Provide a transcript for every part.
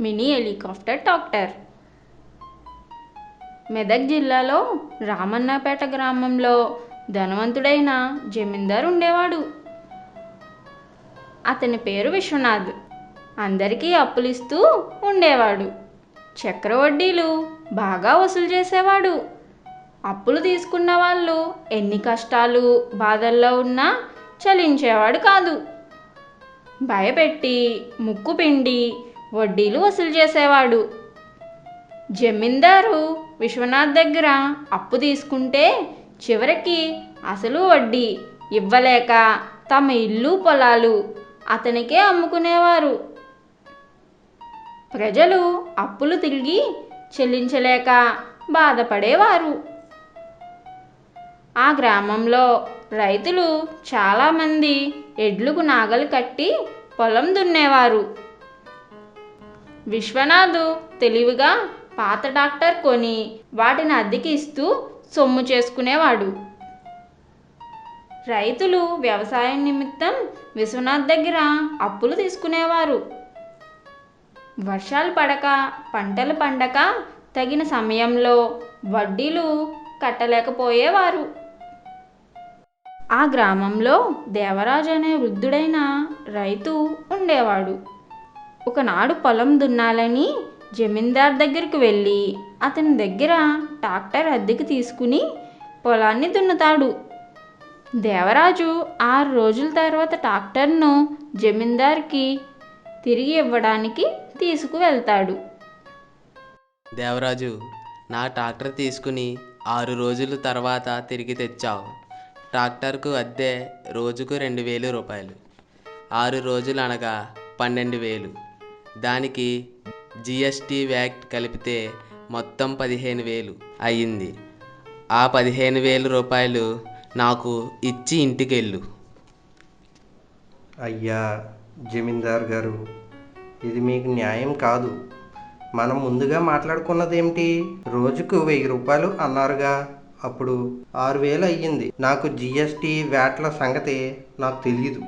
Mini helicopter doctor. Medak జిల్లాలో రామన్నపేట గ్రామంలో ధనవంతుడైన జమీందార్ ఉండేవాడు. అతని పేరు విశ్వనాథ్. అందరికీ అప్పులిస్తూ ఉండేవాడు. చక్ర వడ్డీలు బాగా వసూలు చేసేవాడు. అప్పులు తీసుకున్న వాళ్ళు ఎన్ని కష్టాలు బాధల్లో ఉన్నా చలించేవాడు కాదు. భయపెట్టి ముక్కు పిండి వడ్డీలు వసూలు చేసేవాడు. జమీందారు విశ్వనాథ్ దగ్గర అప్పు తీసుకుంటే చివరికి అసలు వడ్డీ ఇవ్వలేక తమ ఇల్లు పొలాలు అతనికే అమ్ముకునేవారు. ప్రజలు అప్పులు తిరిగి చెల్లించలేక బాధపడేవారు. ఆ గ్రామంలో రైతులు చాలామంది ఎడ్లకు నాగలు కట్టి పొలం దున్నేవారు. విశ్వనాథు తెలివిగా పాత డాక్టర్ కొని వాటిని అద్దెకి ఇస్తూ సొమ్ము చేసుకునేవాడు. రైతులు వ్యవసాయం నిమిత్తం విశ్వనాథ్ దగ్గర అప్పులు తీసుకునేవారు. వర్షాలు పడక పంటలు పండక తగిన సమయంలో వడ్డీలు కట్టలేకపోయేవారు. ఆ గ్రామంలో దేవరాజు అనే వృద్ధుడైన రైతు ఉండేవాడు. ఒకనాడు పొలం దున్నాలని జమీందార్ దగ్గరికి వెళ్ళి అతని దగ్గర ట్రాక్టర్ అద్దెకి తీసుకుని పొలాన్ని దున్నుతాడు. దేవరాజు ఆరు రోజుల తర్వాత ట్రాక్టర్ను జమీందార్కి తిరిగి ఇవ్వడానికి తీసుకువెళ్తాడు. దేవరాజు నా ట్రాక్టర్ తీసుకుని ఆరు రోజుల తర్వాత తిరిగి తెచ్చావు. ట్రాక్టర్కు అద్దె రోజుకు రెండు వేలు రూపాయలు. ఆరు రోజులు అనగా పన్నెండు వేలు. దానికి జిఎస్టీ వ్యాట్ కలిపితే మొత్తం పదిహేను వేలు అయ్యింది. ఆ పదిహేను వేలు రూపాయలు నాకు ఇచ్చి ఇంటికెళ్ళు. అయ్యా జమీందార్ గారు ఇది మీకు న్యాయం కాదు. మనం ముందుగా మాట్లాడుకున్నదేమిటి? రోజుకు వెయ్యి రూపాయలు అన్నారుగా. అప్పుడు ఆరు వేలు అయ్యింది. నాకు జిఎస్టీ వ్యాట్ల సంగతి నాకు తెలియదు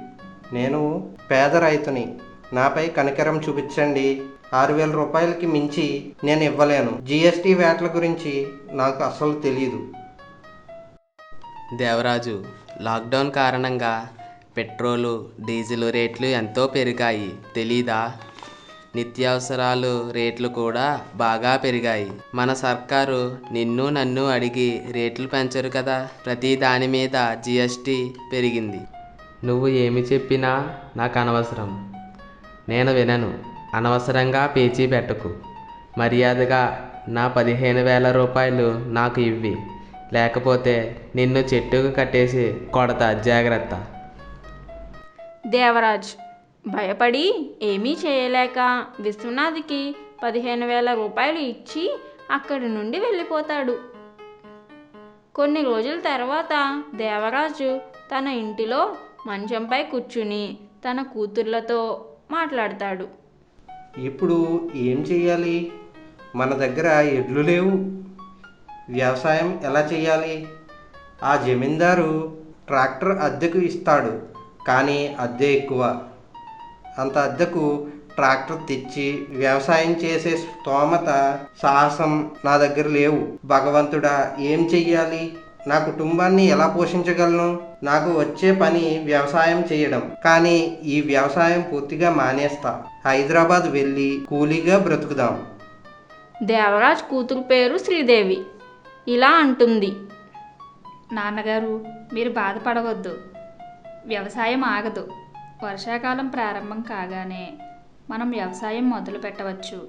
నేను పేద రైతుని. నాపై కనికరం చూపించండి. ఆరు వేల రూపాయలకి మించి నేను ఇవ్వలేను. జిఎస్టీ వ్యాట్ల గురించి నాకు అసలు తెలియదు దేవరాజు లాక్డౌన్ కారణంగా పెట్రోలు డీజిల్ రేట్లు ఎంతో పెరిగాయి. తెలీదా? నిత్యావసరాలు రేట్లు కూడా బాగా పెరిగాయి. మన సర్కారు నిన్ను నన్ను అడిగి రేట్లు పెంచరు కదా? ప్రతి దాని మీద జిఎస్టీ పెరిగింది. నువ్వు ఏమి చెప్పినా నాకు అనవసరం. నేను వినను. అనవసరంగా పేచీ పెట్టకు. మర్యాదగా నా పదిహేను వేల రూపాయలు నాకు ఇవ్వి. లేకపోతే నిన్ను చెట్టుకు కట్టేసి కొడతా జాగ్రత్త. దేవరాజ్ భయపడి ఏమీ చేయలేక విశ్వనాథ్కి పదిహేను వేల రూపాయలు ఇచ్చి అక్కడి నుండి వెళ్ళిపోతాడు. కొన్ని రోజుల తర్వాత దేవరాజు తన ఇంటిలో మంచంపై కూర్చుని తన కూతుర్లతో మాట్లాడతాడు. ఇప్పుడు ఏం చేయాలి మన దగ్గర ఎడ్లు లేవు. వ్యవసాయం ఎలా చేయాలి ఆ జమీందారు ట్రాక్టర్ అద్దెకు ఇస్తాడు కానీ అద్దె ఎక్కువ. అంత అద్దెకు ట్రాక్టర్ తెచ్చి వ్యవసాయం చేసే స్తోమత సాహసం నా దగ్గర లేవు. భగవంతుడా ఏం చెయ్యాలి? నా కుటుంబాన్ని ఎలా పోషించగలను? నాకు వచ్చే పని వ్యవసాయం చేయడం. కానీ ఈ వ్యవసాయం పూర్తిగా మానేస్తా. హైదరాబాద్ వెళ్ళి కూలీగా బ్రతుకుదాం. దేవరాజ్ కూతురు పేరు శ్రీదేవి. ఇలా అంటుంది. నాన్నగారు మీరు బాధపడవద్దు. వ్యవసాయం ఆగదు. వర్షాకాలం ప్రారంభం కాగానే మనం వ్యవసాయం మొదలు పెట్టవచ్చు.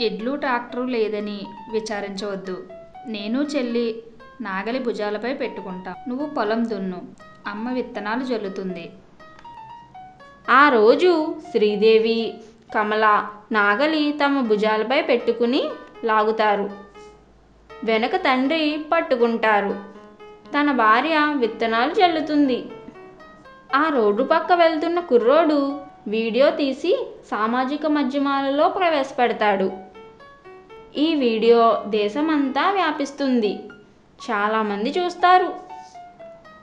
ఎడ్లు ట్రాక్టరు లేదని విచారించవద్దు. నేను చెల్లి నాగలి భుజాలపై పెట్టుకుంటాం. నువ్వు పొలం దున్ను. అమ్మ విత్తనాలు జల్లుతుంది. ఆ రోజు శ్రీదేవి కమల నాగలి తమ భుజాలపై పెట్టుకుని లాగుతారు. వెనక తండ్రి పట్టుకుంటారు. తన భార్య విత్తనాలు చల్లుతుంది ఆ రోడ్డు పక్క వెళ్తున్న కుర్రోడు వీడియో తీసి సామాజిక మాధ్యమాలలో ప్రవేశపెడతాడు. ఈ వీడియో దేశమంతా వ్యాపిస్తుంది. చాలామంది చూస్తారు.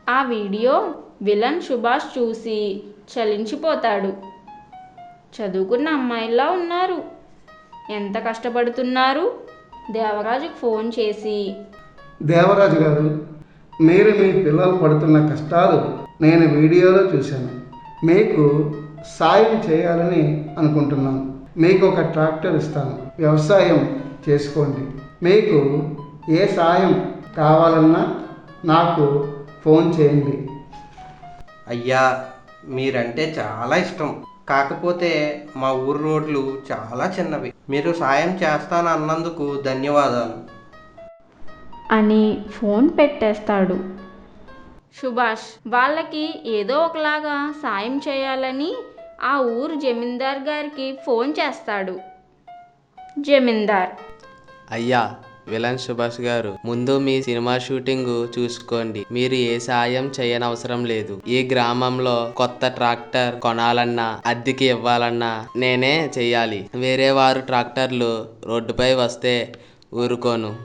ఆ వీడియో విలన్ సుభాష్ చూసి చలించిపోతాడు. చదువుకున్న అమ్మాయిలా ఉన్నారు. ఎంత కష్టపడుతున్నారు? దేవరాజుకు ఫోన్ చేసి. దేవరాజు గారు మీరు మీ పిల్లలు పడుతున్న కష్టాలు నేను వీడియోలో చూశాను. మీకు సాయం చేయాలని అనుకుంటున్నాను. మీకు ఒక ట్రాక్టర్ ఇస్తాను. వ్యవసాయం చేసుకోండి. మీకు ఏ సాయం కావాలన్నా నాకు ఫోన్ చేయండి. అయ్యా మీరంటే చాలా ఇష్టం. కాకపోతే మా ఊరు రోడ్లు చాలా చిన్నవి. మీరు సాయం చేస్తాను అన్నందుకు ధన్యవాదాలు. అని ఫోన్ పెట్టేస్తాడు. సుభాష్ వాళ్ళకి ఏదో ఒకలాగా సాయం చేయాలని ఆ ఊరు జమీందార్ గారికి ఫోన్ చేస్తాడు. జమీందార్. అయ్యా విలన్ సుభాష్ గారు ముందు మీ సినిమా షూటింగ్ చూసుకోండి. మీరు ఏ సాయం చేయనవసరం లేదు. ఈ గ్రామంలో కొత్త ట్రాక్టర్ కొనాలన్నా అద్దెకి ఇవ్వాలన్నా నేనే చెయ్యాలి వేరే వారు ట్రాక్టర్లు రోడ్డుపై వస్తే ఊరుకోను.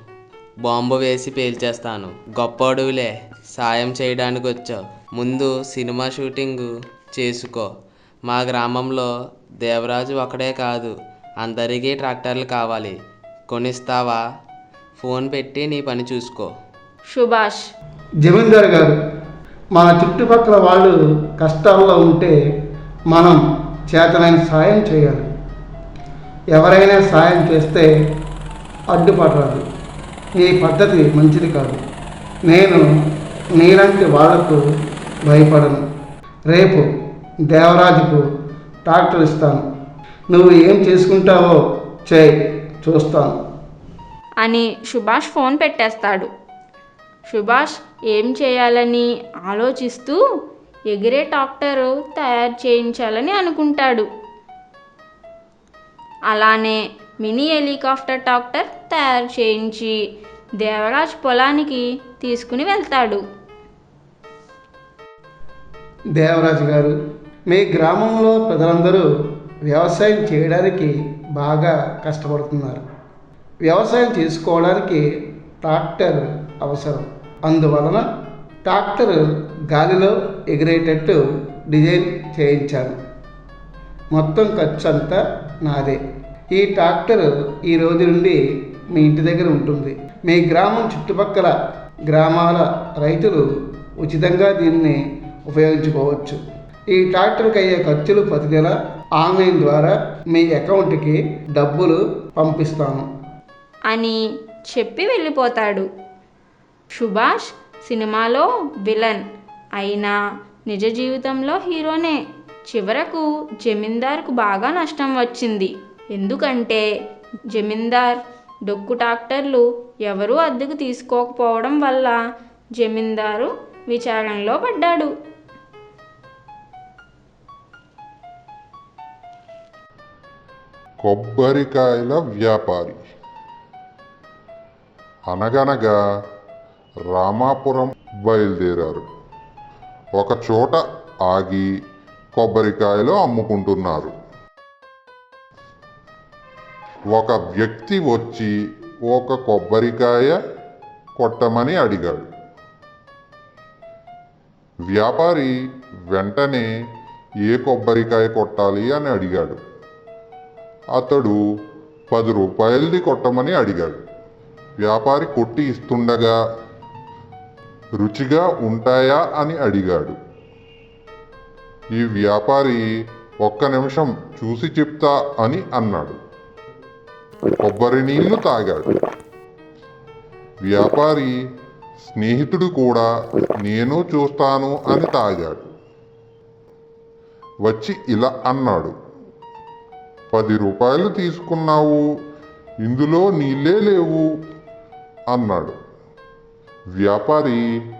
బాంబు వేసి పేల్చేస్తాను. గొప్పోడువులే సాయం చేయడానికి వచ్చావు. ముందు సినిమా షూటింగ్ చేసుకో. మా గ్రామంలో దేవరాజు ఒకడే కాదు అందరికీ ట్రాక్టర్లు కావాలి. కొనిస్తావా? ఫోన్ పెట్టి నీ పని చూసుకో. సుభాష్. జమీందార్ గారు మన చుట్టుపక్కల వాళ్ళు కష్టాల్లో ఉంటే మనం చేతనైన సాయం చేయాలి. ఎవరైనా సాయం చేస్తే అడ్డుపడరాదు. ఈ పద్ధతి మంచిది కాదు. నేను నీలాంటి వాళ్ళకు భయపడను. రేపు దేవరాజుకు ట్రాక్టర్ ఇస్తాను. నువ్వు ఏం చేసుకుంటావో చేయి చూస్తాను. అని సుభాష్ ఫోన్ పెట్టేస్తాడు. సుభాష్ ఏం చేయాలని ఆలోచిస్తూ ఎగిరే ట్రాక్టరు తయారు చేయించాలని అనుకుంటాడు. అలానే మినీ హెలికాప్టర్ టాక్టర్ తయారు చేయించి దేవరాజ్ పొలానికి తీసుకుని వెళ్తాడు. దేవరాజు గారు మీ గ్రామంలో ప్రజలందరూ వ్యవసాయం చేయడానికి బాగా కష్టపడుతున్నారు. వ్యవసాయం చేసుకోవడానికి ట్రాక్టర్ అవసరం. అందువలన ట్రాక్టర్ గాలిలో ఎగిరేటట్టు డిజైన్ చేయించాను. మొత్తం ఖర్చు అంతా నాదే. ఈ ట్రాక్టర్ ఈ రోజు నుండి మీ ఇంటి దగ్గర ఉంటుంది. మీ గ్రామం చుట్టుపక్కల గ్రామాల రైతులు ఉచితంగా దీన్ని ఉపయోగించుకోవచ్చు. ఈ ట్రాక్టర్కి అయ్యే ఖర్చులు ప్రతి నెల ఆన్లైన్ ద్వారా మీ అకౌంట్కి డబ్బులు పంపిస్తాను. అని చెప్పి వెళ్ళిపోతాడు. సుభాష్ సినిమాలో విలన్ అయినా నిజ జీవితంలో హీరోనే. చివరకు జమీందార్కు బాగా నష్టం వచ్చింది. ఎందుకంటే జమీందార్ డొక్కు డాక్టర్లు ఎవరూ అద్దెకు తీసుకోకపోవడం వల్ల జమీందారు విచారణలో పడ్డాడు. కొబ్బరికాయల వ్యాపారి అనగనగా రామాపురం బయలుదేరారు. ఒక చోట ఆగి కొబ్బరికాయలు అమ్ముకుంటున్నారు. ఒక వ్యక్తి వచ్చి ఒక కొబ్బరికాయ కొట్టమని అడిగాడు. వ్యాపారి వెంటనే ఏ కొబ్బరికాయ కొట్టాలి అని అడిగాడు. అతడు పది రూపాయలది కొట్టమని అడిగాడు. వ్యాపారి కొట్టి ఇస్తుండగా రుచిగా ఉంటాయా? అని అడిగాడు. ఈ వ్యాపారి ఒక్క నిమిషం చూసి చెప్తా అని అన్నాడు. కొబ్బరి నీళ్ళు తాగాడు. వ్యాపారి స్నేహితుడు కూడా నేను చూస్తాను అని తాగాడు. వచ్చి ఇలా అన్నాడు. పది రూపాయలు తీసుకున్నావు. ఇందులో నీళ్ళే లేవు. అన్నాడు. వ్యాపారి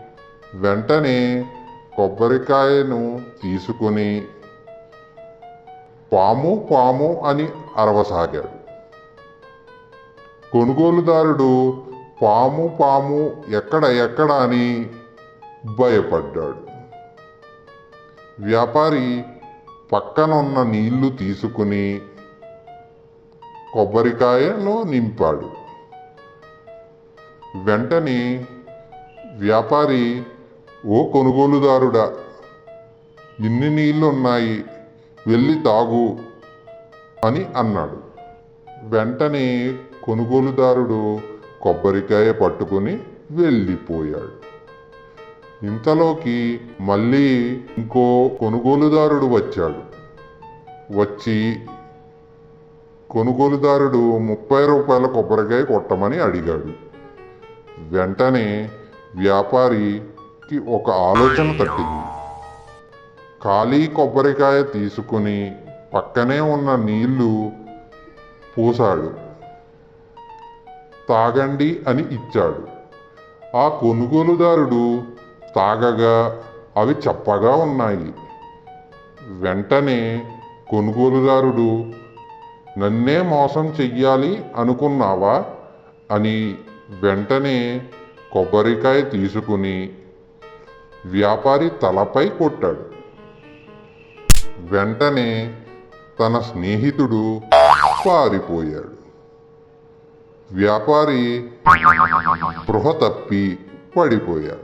వెంటనే కొబ్బరికాయను తీసుకుని పాము పాము అని అరవసాగాడు. కొనుగోలుదారుడు పాము పాము ఎక్కడ ఎక్కడ అని భయపడ్డాడు. వ్యాపారి పక్కనున్న నీళ్ళు తీసుకుని కొబ్బరికాయలో నింపాడు. వెంటనే వ్యాపారి ఓ కొనుగోలుదారుడా ఇన్ని నీళ్ళు ఉన్నాయి వెళ్ళి తాగు అని అన్నాడు. వెంటనే కొనుగోలుదారుడు కొబ్బరికాయ పట్టుకుని వెళ్ళిపోయాడు. ఇంతలోకి మళ్ళీ ఇంకో కొనుగోలుదారుడు వచ్చాడు. వచ్చి కొనుగోలుదారుడు ముప్పై రూపాయల కొబ్బరికాయ కొట్టమని అడిగాడు. వెంటనే వ్యాపారికి ఒక ఆలోచన తట్టింది ఖాళీ కొబ్బరికాయ తీసుకుని పక్కనే ఉన్న నీళ్ళు పోసాడు తాగండి అని ఇచ్చాడు. ఆ కొనుగోలుదారుడు తాగగా అవి చప్పగా ఉన్నాయి. వెంటనే కొనుగోలుదారుడు నన్నే మోసం చెయ్యాలి అనుకున్నావా? అని వెంటనే కొబ్బరికాయ తీసుకుని వ్యాపారి తలపై కొట్టాడు. వెంటనే తన స్నేహితుడు పారిపోయాడు. వ్యాపారి స్పృహ తప్పి పడిపోయాడు.